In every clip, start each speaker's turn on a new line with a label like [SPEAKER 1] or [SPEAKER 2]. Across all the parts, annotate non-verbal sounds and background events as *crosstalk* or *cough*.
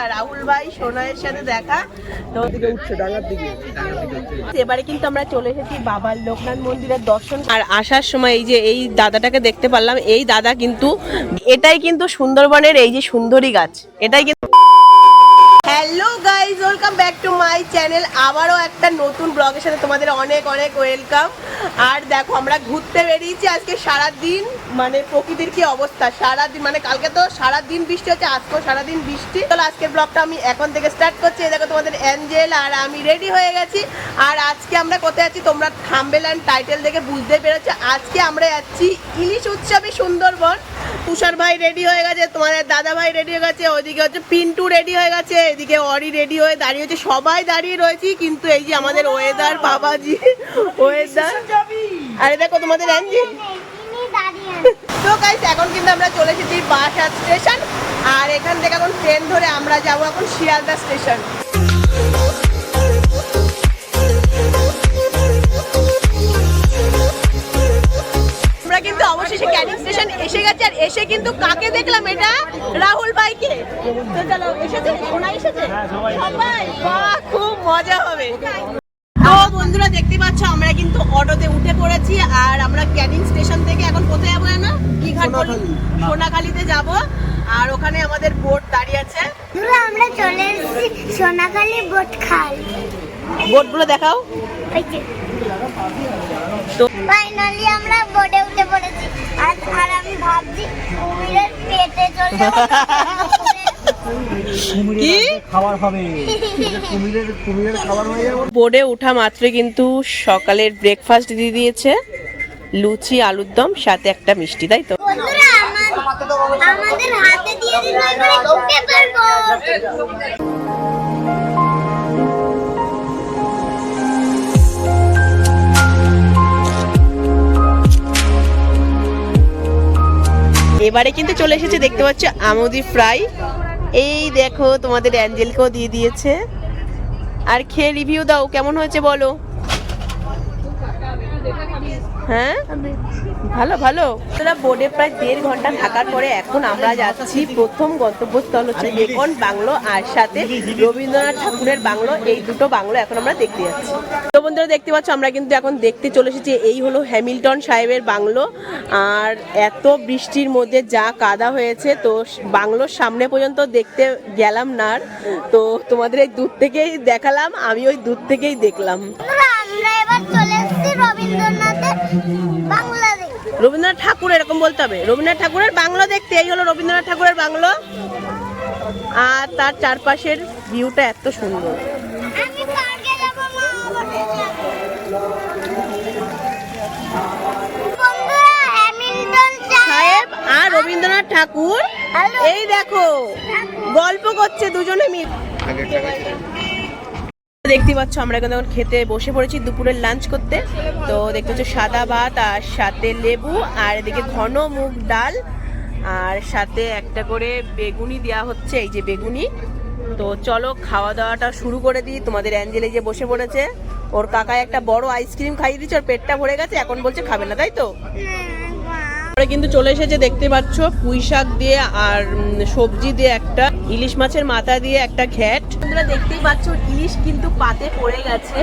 [SPEAKER 1] রাহুল ভাই সোনায়ের সাথে দেখা। তো এবারে কিন্তু আমরা চলে এসেছি বাবার লোকনাথ মন্দিরের দর্শন। আর আসার সময় এই যে এই দাদাটাকে দেখতে পারলাম এই দাদা কিন্তু এটাই কিন্তু সুন্দরবনের এই যে সুন্দরী গাছ এটাই কিন্তু hello guys welcome back to my channel আবারও একটা নতুন ব্লগের সাথে তোমাদের অনেক অনেক ওয়েলকাম আর দেখো, আমরা ঘুরতে বেরিয়েছি আজকে সারাদিন। মানে প্রকৃতির কি অবস্থা? সারা দিন মানে কালকে তো সারাদিন বৃষ্টি হচ্ছে, আজকেও সারাদিন বৃষ্টি। তাহলে আজকের ব্লগটা আমি এখন থেকে স্টার্ট করছি। দেখো তোমাদের অ্যাঞ্জেল আর আমি রেডি হয়ে গেছি। আর আজকে আমরা কোথায় আছি? তোমরা থাম্বেল অ্যান্ড টাইটেল দেখে বুঝতে পেরেছ। আজকে আমরা যাচ্ছি ইলিশ উৎসবে সুন্দরবন। তুষার ভাই রেডি হয়ে গেছে তোমাদের দাদা ভাই রেডি হয়ে গেছে ওইদিকে হচ্ছে পিন্টু রেডি হয়ে গেছে এদিকে অরি রেডি হয়ে দাঁড়িয়ে হচ্ছে সবাই দাঁড়িয়ে রয়েছি কিন্তু এই যে আমাদের ওয়েদার বাবাজি ওয়েদার আরে দেখো তোমাদের অ্যাঞ্জেল তো গাইস এখন কিন্তু আমরা চলে এসেছি বাসার স্টেশন আর এখান থেকে এখন ট্রেন ধরে আমরা যাব এখন শিয়ালদা স্টেশন ক্যানিং স্টেশন এসে গেছে আর এসে কিন্তু কাকে দেখলাম? এটা রাহুল ভাইকে। তো চলো এসেছে? ওনা এসেছে? সবাই বাহ খুব মজা হবে। তো বন্ধুরা দেখতে পাচ্ছ আমরা কিন্তু অটোতে উঠে পড়েছি আর আমরা ক্যানিং স্টেশন থেকে এখন কোথায় যাব না কি ঘাট সোনাখালীতে যাব। আর ওখানে আমাদের বোট দাঁড়িয়ে আছে।
[SPEAKER 2] আমরা চলে এসেছি সোনাখালী বোট খাল।
[SPEAKER 1] বোটগুলো দেখাও। তো
[SPEAKER 2] ফাইনালি আমরা বোটে উঠে পড়েছি। আর আর আমি ভাবছি কুমিরের পেটে চলে
[SPEAKER 1] কি?
[SPEAKER 3] খাবার হবে। কুমিরের কুমিরের খাবার হয়ে যাবে।
[SPEAKER 1] বোর্ডে ওঠা মাত্র কিন্তু সকালের ব্রেকফাস্ট দিয়ে দিয়েছে। লুচি আলুর দম সাথে একটা মিষ্টি তাই তো?
[SPEAKER 2] আমাদের হাতে দিয়ে পেপার
[SPEAKER 1] এবারে কিন্তু চলে এসেছে, দেখতে পাচ্ছ, আমুদি ফ্রাই। এই দেখো, তোমাদের অ্যাঞ্জেলকেও দিয়ে দিয়েছে। আর খেয়ে রিভিউ দাও, কেমন হয়েছে বলো? হ্যাঁ? ভালো ভালো। তোরা বোর্ডে প্রায় দেড় ঘণ্টা থাকার পরে এখন আমরা যাচ্ছি প্রথম গন্তব্যস্থল হচ্ছে বেকন বাংলো আর সাথে রবীন্দ্রনাথ ঠাকুরের বাংলো। এই দুটো বাংলো এখন আমরা দেখতে যাচ্ছি। তো বন্ধুরা দেখতে পাচ্ছ আমরা কিন্তু এখন দেখতে চলে এসেছি এই হলো হ্যামিল্টন সাহেবের বাংলো। আর এত বৃষ্টির মধ্যে যা কাদা হয়েছে তো বাংলোর সামনে পর্যন্ত দেখতে গেলাম না আর। তো তোমাদের এই দূর থেকেই দেখালাম আমি ওই দূর থেকেই দেখলাম।
[SPEAKER 2] আমরা এবার চলে এসেছি রবীন্দ্রনাথের
[SPEAKER 1] রবীন্দ্রনাথ ঠাকুর এরকম বলতে হবে। রবীন্দ্রনাথ ঠাকুরের বাংলো দেখতে এই হলো রবীন্দ্রনাথ ঠাকুরের বাংলো। আর তার চারপাশের ভিউটা এত সুন্দর। সাহেব আর রবীন্দ্রনাথ ঠাকুর এই দেখো গল্প করছে দুজনে মিল। দেখতে পাচ্ছ, আমরা এখন এখন খেতে বসে পড়েছি দুপুরের লাঞ্চ করতে। তো দেখতে পাচ্ছ, সাদা ভাত আর সাথে লেবু, আর এদিকে ঘন মুগ ডাল, আর সাথে একটা করে বেগুনি দেওয়া হচ্ছে, এই যে বেগুনি। তো চলো, খাওয়া দাওয়াটা শুরু করে দিই। তোমাদের অ্যাঞ্জেলে যে বসে পড়েছে, ওর কাকায় একটা বড় আইসক্রিম খাইয়ে দিচ্ছে ওর পেটটা ভরে গেছে, এখন বলছে খাবে না, তাই তো? আমরা কিন্তু চলে এসেছে দেখতে পাচ্ছ পুঁই শাক দিয়ে আর সবজি দিয়ে একটা ইলিশ মাছের মাথা দিয়ে একটা ঘ্যাট। তোমরা দেখতেই পাচ্ছ ইলিশ কিন্তু পাতে পড়ে গেছে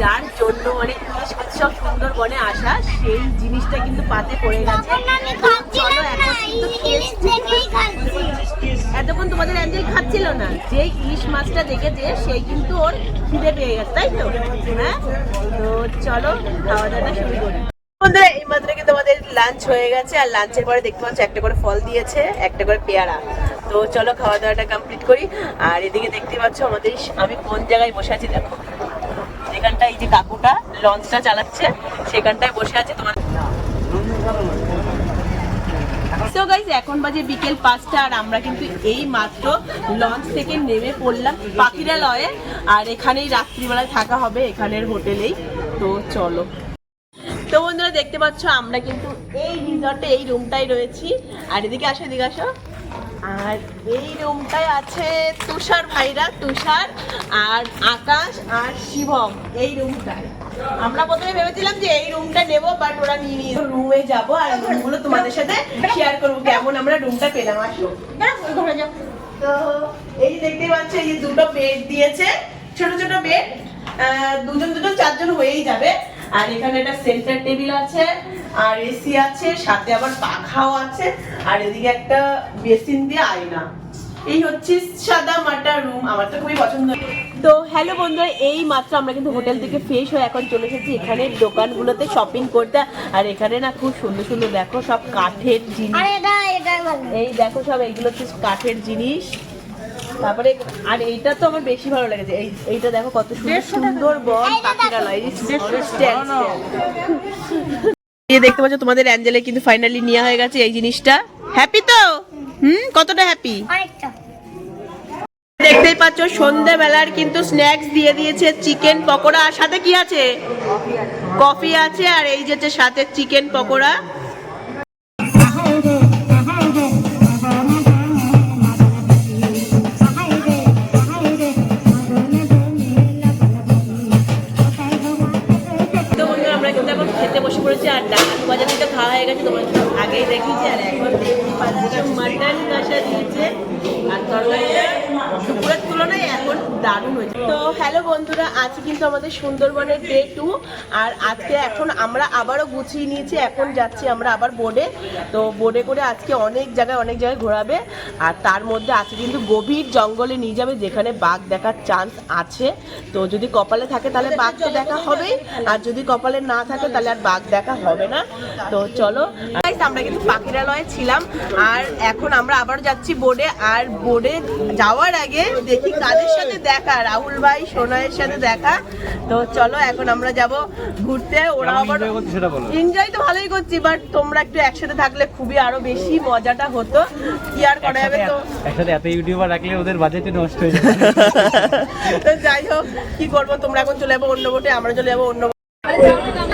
[SPEAKER 1] যার জন্য মানে ইলিশ উৎসব সুন্দরবনে আসা সেই জিনিসটা কিন্তু পাতে পড়ে গেছে। এতক্ষণ তোমাদের অ্যাঞ্জেল খাচ্ছিল না যে ইলিশ মাছটা দেখেছে সেই কিন্তু ওর খিদে পেয়ে গেছে তাই তো? হ্যাঁ? তো চলো খাওয়া দাওয়াটা শুরু করি। বন্ধুরা, এই মাত্র কিন্তু আমাদের লাঞ্চ হয়ে গেছে, আর লাঞ্চের পরে দেখতে পাচ্ছ একটা করে ফল দিয়েছে, একটা করে পেয়ারা। তো চলো খাওয়া দাওয়াটা কমপ্লিট করি। আর এদিকে দেখতে পাচ্ছ আমাদের আমি কোন জায়গায় বসে আছি দেখো। যেখানটা এই যে কাকুটা লঞ্চটা চালাচ্ছে, সেখানটায় বসে আছে তোমার তো গাইজ এখন বাজে বিকেল পাঁচটা, আর আমরা কিন্তু এই মাত্র লঞ্চ থেকে নেমে পড়লাম পাখিরালয়ে। আর এখানেই রাত্রিবেলায় থাকা হবে, এখানের হোটেলেই। তো চলো। তো বন্ধুরা দেখতে পাচ্ছ, আমরা কিন্তু এই রিসর্টে এই রুমটাই রয়েছি। আর এদিকে আসো এদিকে আসো। আর এই রুমটায় আছে তুষার ভাইরা, তুষার আর আকাশ আর শিবম, এই রুমটায় আমরা প্রথমে ভেবেছিলাম যে এই রুমটা নেব বাট ওরা নিয়ে নিয়ে রুমে যাব, আর রুমগুলো তোমাদের সাথে শেয়ার করব, কেমন আমরা রুমটা পেলাম। আসো। তো এই যে দেখতেই পাচ্ছ, এই দুটো বেড দিয়েছে, ছোট ছোট বেড দুজন দুজন চারজন হয়েই যাবে। আর এখানে একটা সেন্টার টেবিল আছে আর এসি আছে সাথে আবার পাখাও আছে আর এদিকে একটা বেসিন দিয়ে আয়না। এই হচ্ছে সাদা মাটা রুম আমার তো খুবই পছন্দ। তো হ্যালো বন্ধুরা এই মাত্র আমরা কিন্তু হোটেল থেকে ফ্রেশ হয়ে এখন চলে এসেছি। এখানে দোকানগুলোতে শপিং করতে আর এখানে না খুব সুন্দর সুন্দর দেখো সব কাঠের জিনিস।
[SPEAKER 2] এটা এটা
[SPEAKER 1] এই দেখো সব এইগুলো হচ্ছে কাঠের জিনিস। তারপরে আর এইটা তো আমার বেশি ভালো লেগেছে এই এইটা দেখো কত সুন্দর সুন্দর বন এই দেখতে পাচ্ছ তোমাদের অ্যাঞ্জেলে কিন্তু ফাইনালি নেওয়া হয়ে গেছে এই জিনিসটা হ্যাপি তো হুম কতটা হ্যাপি
[SPEAKER 2] অনেকটা
[SPEAKER 1] দেখতেই পাচ্ছ সন্ধেবেলার কিন্তু স্ন্যাক্স দিয়ে দিয়েছে চিকেন পকোড়া আর সাথে কি আছে কফি আছে আর এই যে সাথে চিকেন পকোড়া আগেই দেখিয়েছি আর এখন দেখতে পাচ্ছি। মাটন কষা দিয়েছে আর তরকারিটা দুপুরের তুলনায় এখন দারুণ হয়েছে। তো হ্যালো বন্ধুরা আজকে কিন্তু আমাদের সুন্দরবনের ডে টু আর আজকে এখন আমরা আবারও গুছিয়ে নিয়েছি এখন যাচ্ছি আমরা আবার বোর্ডে তো বোর্ডে করে আজকে অনেক জায়গায় অনেক জায়গায় ঘোরাবে আর তার মধ্যে আজকে কিন্তু গভীর জঙ্গলে নিয়ে যাবে যেখানে বাঘ দেখার চান্স আছে। তো যদি কপালে থাকে তাহলে বাঘ তো দেখা হবেই আর যদি কপালে না থাকে তাহলে আর বাঘ দেখা হবে না। তো চলো। আমরা কিন্তু পাখিরালয়ে ছিলাম আর এখন আমরা আবার যাচ্ছি বোর্ডে আর বোর্ডে যাওয়ার আগে দেখি কাদের সাথে দেখা রাহুল ভাই সোনাইয়ের সাথে দেখা। তো চলো এখন আমরা যাব ঘুরতে। ওরা আবার এনজয় তো ভালোই করছি বাট তোমরা একটু একসাথে থাকলে খুবই আরও বেশি মজাটা হতো। কি আর করা যাবে তো?
[SPEAKER 4] একসাথে এত ইউটিউবার রাখলে ওদের বাজেটই নষ্ট হয়ে যাবে।
[SPEAKER 1] তো যাই হোক কি করব? তোমরা এখন চলে যাব অন্য বোটে আমরা চলে যাব অন্য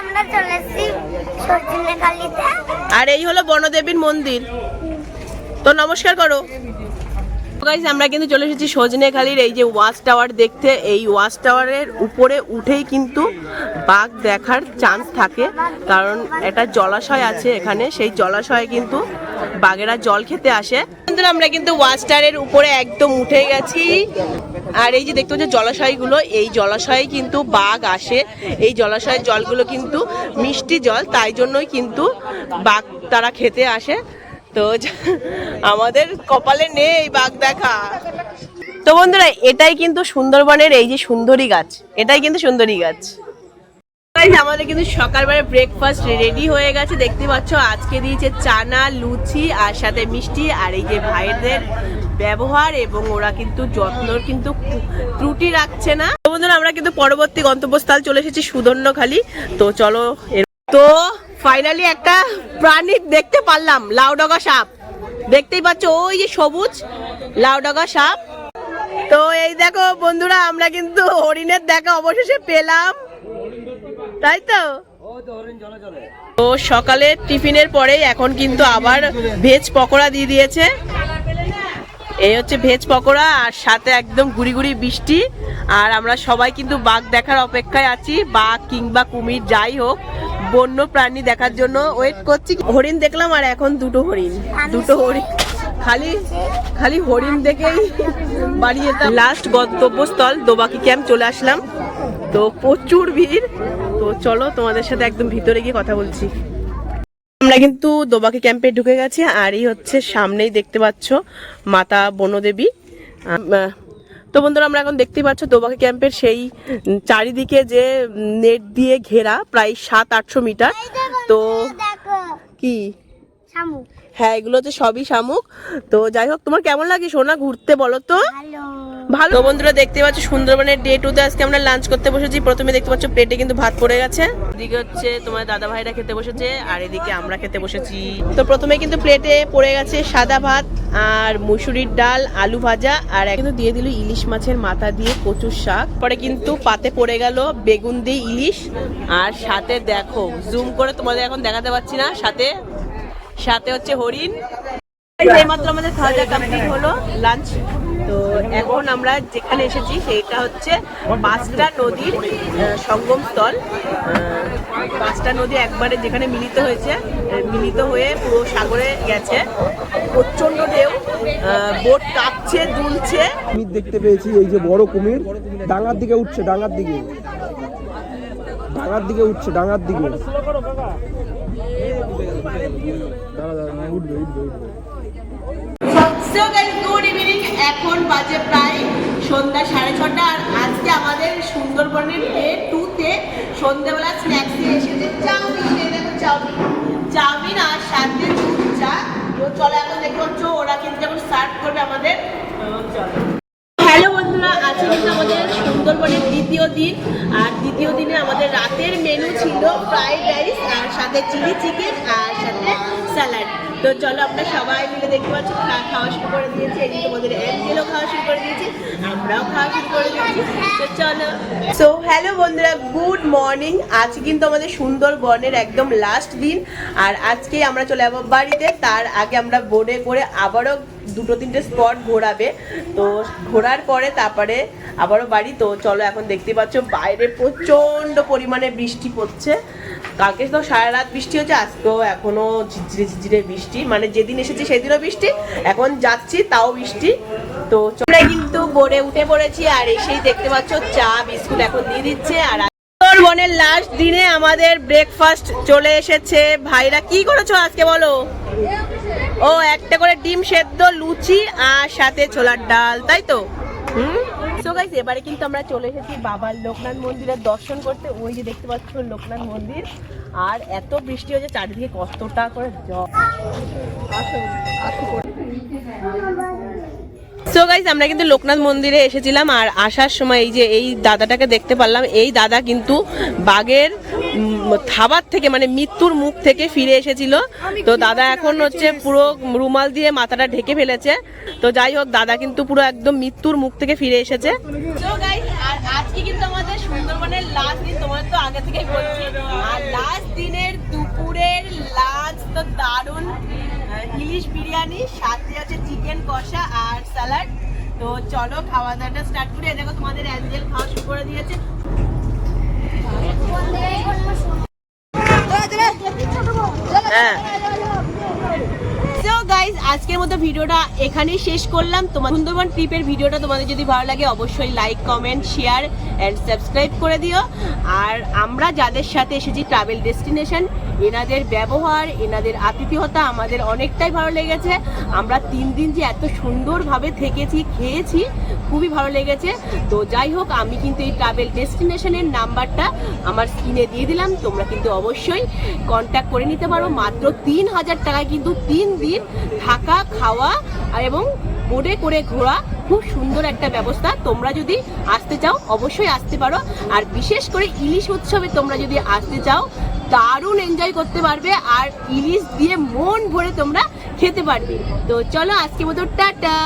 [SPEAKER 2] আমরা চলে এসেছি
[SPEAKER 1] আর এই হলো বনদেবীর মন্দির। তো নমস্কার করো। গাইজ আমরা কিন্তু চলে এসেছি সজনেখালির এই যে ওয়াচ টাওয়ার দেখতে। এই ওয়াচ টাওয়ারের উপরে উঠেই কিন্তু বাঘ দেখার চান্স থাকে। কারণ একটা জলাশয় আছে এখানে। সেই জলাশয়ে কিন্তু বাঘেরা জল খেতে আসে। বন্ধুরা, আমরা কিন্তু ওয়াচ টাওয়ারের উপরে একদম উঠে গেছি। আর এই যে দেখতে পাচ্ছ জলাশয়গুলো, এই জলাশয়ে কিন্তু বাঘ আসে। এই জলাশয়ের জলগুলো কিন্তু মিষ্টি জল, তাই জন্যই কিন্তু বাঘ তারা খেতে আসে। তো *laughs* আমাদের কপালে নেই বাঘ দেখা। তো বন্ধুরা, এটাই কিন্তু সুন্দরবনের এই যে সুন্দরী গাছ, এটাই কিন্তু সুন্দরী গাছ। আমাদের কিন্তু সকালবেলা ব্রেকফাস্ট রেডি হয়ে গেছে। দেখতে পাচ্ছ, আজকে দিয়েছে চানা, লুচি আর সাথে মিষ্টি আর এই যে ভাইদের ব্যবহার এবং ওরা কিন্তু যত্নর কিন্তু ত্রুটি রাখছে না। বন্ধুরা, আমরা কিন্তু পরবর্তী গন্তব্যস্থল চলে এসেছি সুদর্ণখালি। তো চলো তো ফাইনালি একটা প্রাণী দেখতে পারলাম, লাউডগা সাপ। দেখতেই পাচ্ছ, ওই যে সবুজ লাউডগা সাপ। তো এই দেখো বন্ধুরা, আমরা কিন্তু হরিণের দেখা অবশেষে পেলাম। তাই তো? তো সকালে টিফিনের পরে এখন কিন্তু আবার ভেজ পকোড়া দিয়ে দিয়েছে। এই হচ্ছে ভেজ পকোড়া, আর সাথে একদম গুড়ি গুড়ি বৃষ্টি আর আমরা সবাই কিন্তু বাঘ দেখার অপেক্ষায় আছি, বাঘ কিংবা কুমির, যাই হোক। বন্য প্রাণী দেখার জন্য ওয়েট করছি। হরিণ দেখলাম আর এখন দুটো হরিণ। দুটো হরিণ। খালি খালি হরিণ দেখেই বাড়ি যেতাম। লাস্ট গন্তব্যস্থল দোবাকি ক্যাম্প চলে আসলাম। তো প্রচুর ভিড়। তো চলো তোমাদের সাথে একদম ভিতরে গিয়ে কথা বলছি। আমরা কিন্তু দোবাকি ক্যাম্পে ঢুকে গেছি আর এই হচ্ছে সামনেই দেখতে পাচ্ছ মাতা বনদেবী। তো বন্ধুরা আমরা এখন দেখতেই পাচ্ছ দোবাকি ক্যাম্পের সেই চারিদিকে যে নেট দিয়ে ঘেরা প্রায় সাত আটশো মিটার। তো কি? হ্যাঁ এগুলো হচ্ছে সবই শামুক। তো যাই হোক তোমার কেমন লাগে সোনা ঘুরতে বলো তো?
[SPEAKER 2] ভালো।
[SPEAKER 1] বন্ধুরা দেখতে পাচ্ছ সুন্দরবনের ডে টু তে আজকে আমরা লাঞ্চ করতে বসেছি। প্রথমে দেখতে পাচ্ছ প্লেটে কিন্তু ভাত পড়ে গেছে। এদিকে হচ্ছে তোমার দাদা ভাইরা খেতে বসেছে, আর এদিকে আমরা খেতে বসেছি। তো প্রথমে কিন্তু প্লেটে পড়ে গেছে সাদা ভাত আর মুসুরির ডাল, আলু ভাজা, আর কিন্তু দিয়ে দিল ইলিশ মাছের মাথা দিয়ে কচুর শাক। পরে কিন্তু পাতে পড়ে গেল বেগুন দিয়ে ইলিশ। আর সাথে দেখো জুম করে তোমাদের এখন দেখাতে পাচ্ছি না। সাথে সাথে হচ্ছে হরিণ। এইমাত্র আমাদের খাওয়া দাওয়া কমপ্লিট হলো লাঞ্চ তো এখন আমরা যেখানে এসেছি সেইটা হচ্ছে পাঁচটা নদীর আহ, সঙ্গম স্থল আহ, পাঁচটা নদী একবারে যেখানে মিলিত হয়েছে মিলিত হয়ে পুরো সাগরে গেছে। প্রচণ্ড ঢেউ বোট কাঁপছে দুলছে।
[SPEAKER 3] কুমির দেখতে পেয়েছি এই যে বড় কুমির ডাঙার দিকে উঠছে ডাঙার দিকে। ডাঙার দিকে উঠছে ডাঙার দিকে। দাঁড়া দাঁড়া উঠবে উঠবে উঠবে।
[SPEAKER 1] সো গাইস গুড ইভিনিং এখন বাজে প্রায় সন্ধ্যা সাড়ে ছটা আর আজকে আমাদের সুন্দরবনের ডে টুতে সন্ধ্যাবেলা স্ন্যাক্সে এসেছে চাউমিন। এই দেখো চাউমিন। চাউমিন আর সাথে দুধ চা তো চলো এখন দেখতে পাচ্ছ ওরা কিন্তু এখন সার্ভ করবে আমাদের। চলো। হ্যালো বন্ধুরা, আজকে কিন্তু আমাদের সুন্দরবনের দ্বিতীয় দিন। আর দ্বিতীয় দিনে আমাদের রাতের মেনু ছিল ফ্রাইড রাইস আর সাথে চিলি চিকেন আর সাথে স্যালাড তো চলো আমরা সবাই মিলে দেখতে পাচ্ছি খাওয়া শুরু করে দিয়েছি। এদিকে তোমাদের অ্যাঞ্জেলও খাওয়া শুরু করে দিয়েছি, আমরাও খাওয়া শুরু করে দিয়েছি। তো চলো। সো হ্যালো বন্ধুরা গুড মর্নিং আজ কিন্তু আমাদের সুন্দরবনের একদম লাস্ট দিন। আর আজকে আমরা চলে যাব বাড়িতে। তার আগে আমরা বোর্ডে করে আবারও দুটো তিনটে স্পট ঘোরাবে। তো ঘোরার পরে তারপরে আবারও বাড়ি। তো চলো এখন দেখতে পাচ্ছ বাইরে প্রচণ্ড পরিমাণে বৃষ্টি পড়ছে। কালকে তো সারা রাত বৃষ্টি হচ্ছে, আজকেও এখনও ঝিরঝিরে ঝিরঝিরে বৃষ্টি। মানে যেদিন এসেছি সেদিনও বৃষ্টি, এখন যাচ্ছি তাও বৃষ্টি। তো আমরা কিন্তু বোর্ডে উঠে পড়েছি আর এসেই দেখতে পাচ্ছ চা, বিস্কুট এখন দিয়ে দিচ্ছে আর সুন্দরবনের লাস্ট দিনে আমাদের ব্রেকফাস্ট চলে এসেছে। ভাইরা কি করেছ আজকে বলো? ও, একটা করে ডিম সেদ্ধ, লুচি আর সাথে ছোলার ডাল, তাই তো? এবারে কিন্তু আমরা চলে এসেছি বাবার লোকনাথ মন্দিরের দর্শন করতে। ওই যে দেখতে পাচ্ছ লোকনাথ মন্দির। আর এত বৃষ্টি হয়েছে, চারিদিকে কতটা করে জল। আসো। সো গাইজ আমরা কিন্তু লোকনাথ মন্দিরে এসেছিলাম আর আসার সময় এই যে এই দাদাটাকে দেখতে পারলাম এই দাদা কিন্তু বাঘের থাবার থেকে মানে মৃত্যুর মুখ থেকে ফিরে এসেছিল। তো দাদা এখন হচ্ছে পুরো রুমাল দিয়ে মাথাটা ঢেকে ফেলেছে। তো যাই হোক দাদা কিন্তু পুরো একদম মৃত্যুর মুখ থেকে ফিরে এসেছে। আর আজকে কিন্তু আমাদের সুন্দরবনের লাস্ট দিন তোমার তো আগে থেকেই বলছি। আর লাস্ট দিনের দুপুরের লাঞ্চ তো দারুণ ইলিশ বিরিয়ানি, সাথে আছে চিকেন কষা আর স্যালাড তো চলো খাওয়া দাওয়াটা স্টার্ট করি দেখো তোমাদের অ্যাঞ্জেল খাওয়া শুরু করে দিয়েছে। হ্যাঁ। আজকের মতো ভিডিওটা এখানেই শেষ করলাম। তোমার সুন্দরবন ট্রিপের ভিডিওটা তোমাদের যদি ভালো লাগে, অবশ্যই like comment share and subscribe করে দিও। আর আমরা যাদের সাথে এসেছি ট্রাভেল ডেস্টিনেশন এনাদের ব্যবহার, এনাদের আতিথ্যতা আমাদের অনেকটাই ভালো লেগেছে। আমরা তিন দিন যে এত সুন্দরভাবে থেকেছি, খেয়েছি খুবই ভালো লেগেছে। তো যাই হোক, আমি কিন্তু এই ট্রাভেল ডেস্টিনেশনের নাম্বারটা আমার স্ক্রিনে দিয়ে দিলাম। তোমরা কিন্তু অবশ্যই কন্ট্যাক্ট করে নিতে পারো। মাত্র তিন হাজার টাকায় কিন্তু তিন দিন থাকা, খাওয়া এবং বোটে করে ঘোরা খুব সুন্দর একটা ব্যবস্থা। তোমরা যদি আসতে চাও, অবশ্যই আসতে পারো। আর বিশেষ করে ইলিশ উৎসবে তোমরা যদি আসতে চাও, দারুণ এনজয় করতে পারবে। আর ইলিশ দিয়ে মন ভরে তোমরা খেতে পারবে। তো চলো আজকে মতো টাটা।